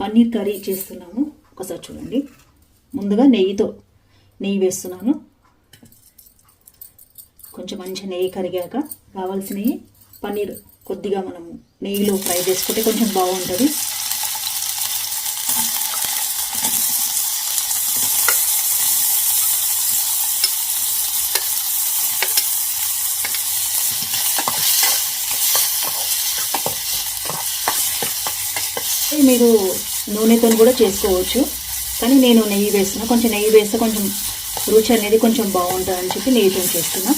Paneer curry చేస్తున్నాము. ఒకసారి చూడండి. ముందుగా నెయ్యితో నెయ్యి వేస్తున్నాను. కొంచెం మంచిగా నెయ్యి కరిగాక కావాల్సినవి పన్నీర్ కొద్దిగా మనము నెయ్యిలో ఫ్రై చేసుకుంటే కొంచెం బాగుంటుంది. మీరు నూనెతో కూడా చేసుకోవచ్చు. కానీ నేను నెయ్యి వేస్తున్నా. కొంచెం నెయ్యి వేస్తే కొంచెం రుచి అనేది కొంచెం బాగుంటుంది అని చెప్పి నెయ్యితో చేస్తున్నా.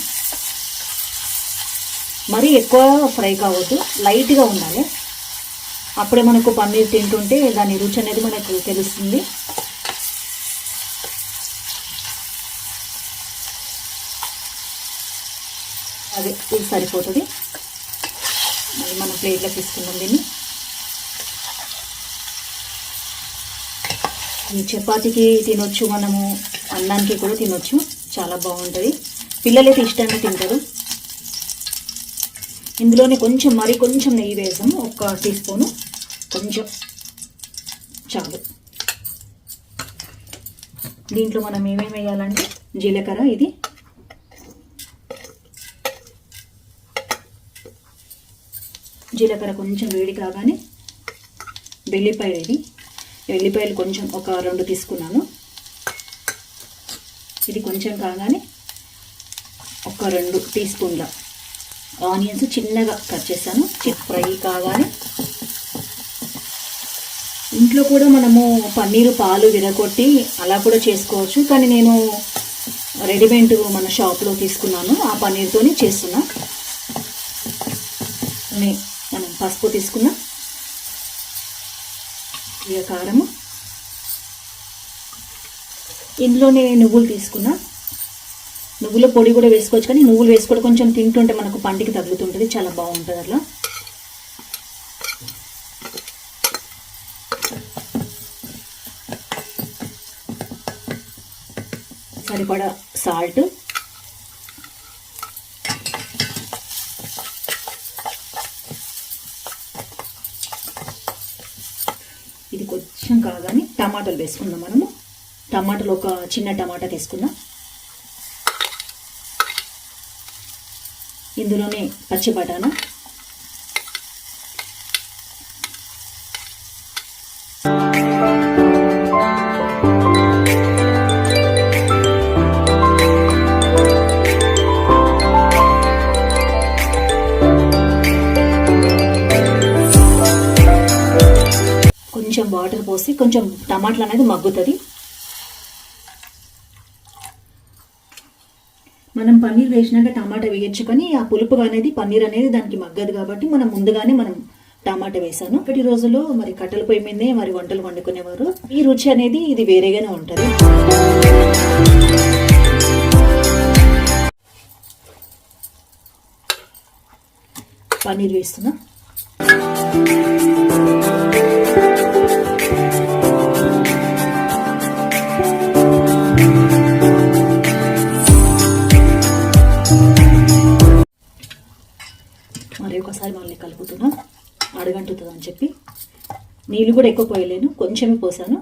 మరీ ఎక్కువ ఫ్రై కావద్దు. లైట్గా ఉండాలి. అప్పుడే మనకు పన్నీర్ తింటుంటే దాని రుచి అనేది మనకు తెలుస్తుంది. అది ఇది సరిపోతుంది. మళ్ళీ మనం ప్లేట్లో తీసుకుందాం దీన్ని. చపాతీకి తినొచ్చు మనము అన్నానికి కూడా తినొచ్చు. చాలా బాగుంటుంది. పిల్లలైతే ఇష్టంగా తింటారు. ఇందులోనే కొంచెం మరి కొంచెం నెయ్యి వేసాము. ఒక టీ స్పూను. కొంచెం చాలు. దీంట్లో మనం ఏమేమి వేయాలంటే జీలకర్ర ఇది. జీలకర్ర కొంచెం వేడి కాగానే వెల్లిపాయలు ఇది. వెల్లిపాయలు కొంచెం ఒక రెండు తీసుకున్నాను. ఇది కొంచెం కాగానే ఒక రెండు టీ స్పూన్ల ఆనియన్స్ చిన్నగా కట్ చేశాను. చిప్ ఫ్రై కాగానే ఇంట్లో కూడా మనము పన్నీరు పాలు విరగొట్టి అలా కూడా చేసుకోవచ్చు. కానీ నేను రెడీమేడ్ మన షాప్లో తీసుకున్నాను. ఆ పన్నీర్తోనే చేస్తున్నా. మనం పసుపు తీసుకున్నా. కొద్దిగా కారము. ఇందులోనే నువ్వులు తీసుకున్నా. నువ్వుల పొడి కూడా వేసుకోవచ్చు కానీ నువ్వులు వేసుకోవడం కొంచెం తింటుంటే మనకు పంటికి తగులుతుంటుంది చాలా బాగుంటుంది అట్లా. సరిపడా సాల్ట్ ఇది కానీ కాగానే టమాటాలు వేసుకుందాం మనము. టమాటాలు ఒక చిన్న టమాటా తీసుకుందాం. ఇందులోనే పచ్చి బఠానా కొంచెం వాటర్ పోసి కొంచెం టమాటాలు అనేది మగ్గుతుంది. మనం పన్నీర్ వేసినాక టమాటా వేయచ్చు కానీ ఆ పులుపు అనేది పన్నీర్ అనేది దానికి మగ్గదు కాబట్టి మనం ముందుగానే మనం టమాటా వేసాను. ఇప్పటి రోజుల్లో మరి కట్టెల పొయ్యి మీదే మరి వంటలు వండుకునేవారు. ఈ రుచి అనేది ఇది వేరేగానే ఉంటుంది. పన్నీర్ వేస్తున్నా. అడగంటుతుంది అని చెప్పి నీళ్ళు కూడా ఎక్కువ పోయలేను కొంచెమే పోసాను.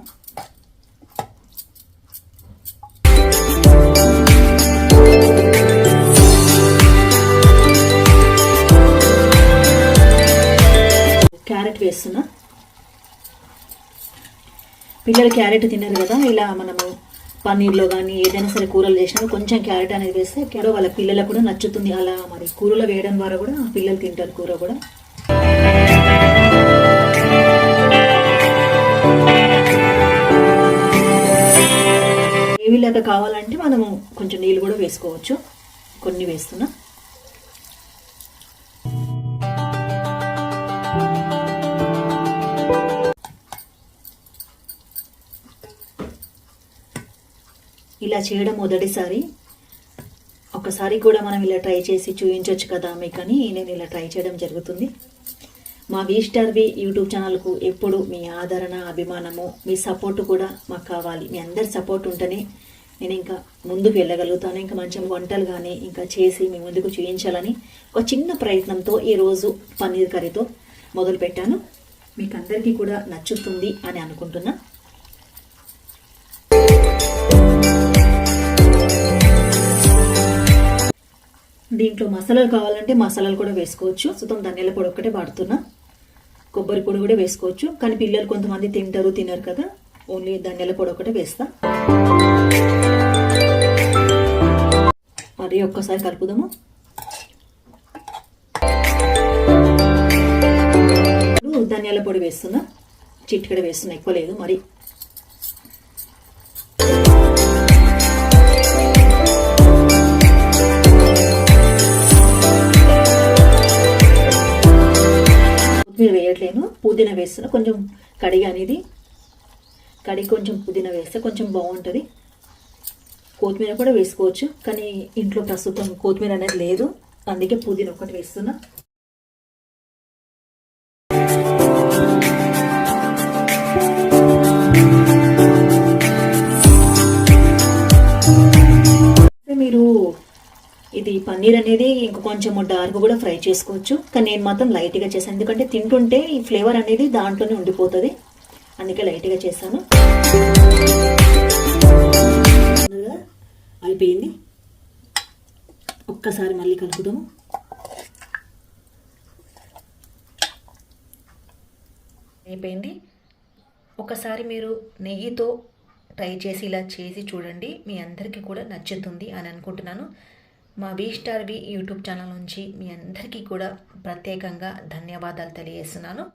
క్యారెట్ వేస్తున్నా. పిల్లలు క్యారెట్ తినరు కదా ఇలా మనము పన్నీర్లో కానీ ఏదైనా సరే కూరలు చేసినా కొంచెం క్యారెట్ అనేది వేస్తే ఎక్కడో వాళ్ళ పిల్లలకు కూడా నచ్చుతుంది. అలా మరి కూరలో వేయడం ద్వారా కూడా పిల్లలు తింటారు కూర కూడా. గ్రేవీలాగా కావాలంటే మనము కొంచెం నీళ్ళు కూడా వేసుకోవచ్చు. కొన్ని వేస్తున్నా. ఇలా చేయడం మొదటిసారి. ఒకసారి కూడా మనం ఇలా ట్రై చేసి చూపించవచ్చు కదా మీకని నేను ఇలా ట్రై చేయడం జరుగుతుంది. మా వీ వి యూట్యూబ్ ఛానల్కు ఎప్పుడు మీ ఆదరణ అభిమానము మీ సపోర్ట్ కూడా మాకు కావాలి. మీ అందరి సపోర్ట్ ఉంటేనే నేను ఇంకా ముందుకు వెళ్ళగలుగుతాను. ఇంకా మంచి వంటలు కానీ ఇంకా చేసి మీ ముందుకు చూపించాలని ఒక చిన్న ప్రయత్నంతో ఈరోజు పన్నీర్ కర్రీతో మొదలు పెట్టాను. మీకు అందరికీ కూడా నచ్చుతుంది అని అనుకుంటున్నా. దీంట్లో మసాలాలు కావాలంటే మసాలాలు కూడా వేసుకోవచ్చు. సుతం ధనియాల పొడి ఒక్కటే వాడుతున్నా. కొబ్బరి పొడి కూడా వేసుకోవచ్చు. కానీ పిల్లలు కొంతమంది తింటారు తినరు కదా. ఓన్లీ ధనియాల పొడి ఒకటే వేస్తా. మరి ఒక్కసారి కలుపుదాము? ధనియాల పొడి వేస్తున్నా చిటికెడ వేస్తున్నా ఎక్కువ లేదు మరి. కొత్తిమీర వేయట్లేను పుదీనా వేస్తున్నా కొంచెం కడిగి అనేది కడిగి కొంచెం పుదీనా వేస్తే కొంచెం బాగుంటుంది. కొత్తిమీర కూడా వేసుకోవచ్చు. కానీ ఇంట్లో ప్రస్తుతం కొత్తిమీర అనేది లేదు. అందుకే పుదీనా ఒకటి వేస్తున్నా. మీరు ఇది పన్నీర్ అనేది ఇంక కొంచెం డార్క్ కూడా ఫ్రై చేసుకోవచ్చు. కానీ నేను మాత్రం లైట్గా చేశాను. ఎందుకంటే తింటుంటే ఈ ఫ్లేవర్ అనేది దాంట్లోనే ఉండిపోతుంది. అందుకే లైట్గా చేశాను. అయిపోయింది. ఒక్కసారి మళ్ళీ కలుపుదాము. అయిపోయింది. ఒకసారి మీరు నెయ్యితో ట్రై చేసి ఇలా చేసి చూడండి. మీ అందరికీ కూడా నచ్చుతుంది అని అనుకుంటున్నాను. మా V star V YouTube channel నుంచి మీ అందరికీ కూడా ప్రత్యేకంగా ధన్యవాదాలు తెలియజేస్తున్నాను.